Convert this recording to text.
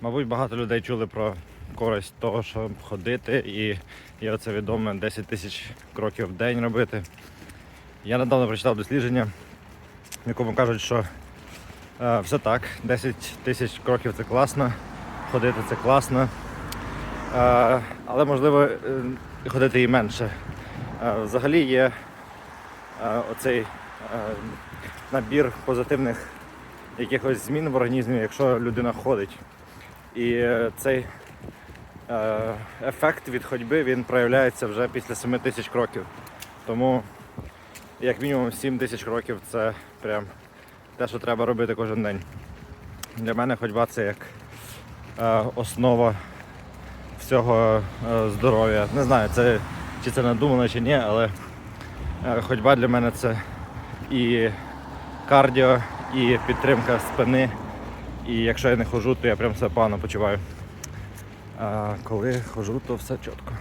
Мабуть, багато людей чули про користь того, щоб ходити, і є оце відоме 10 тисяч кроків в день робити. Я недавно прочитав дослідження, в якому кажуть, що е, все так, 10 тисяч кроків це класно, ходити це класно. Е, але можливо е, ходити і менше. Е, взагалі є е, оцей е, набір позитивних якихось змін в організмі, якщо людина ходить. І е, цей е, ефект від ходьби він проявляється вже після 7 тисяч кроків. Тому як мінімум 7 тисяч кроків це прям те, що треба робити кожен день. Для мене ходьба це як е, основа всього здоров'я. Не знаю, це, чи це надумано, чи ні, але ходьба для мене це і кардіо, і підтримка спини. І якщо я не ходжу, то я прям все погано почуваю. А коли ходжу, то все чітко.